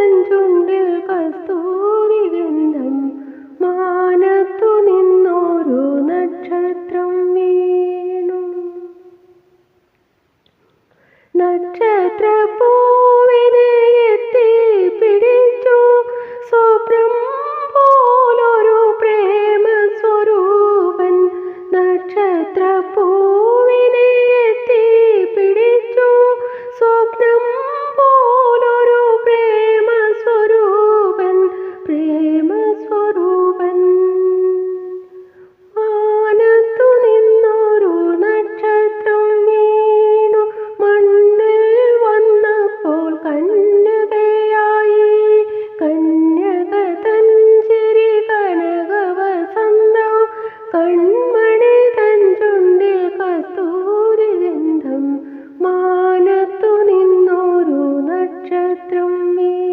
நெஞ்சுண்டில் கஸ்தூரியின் dentro mío.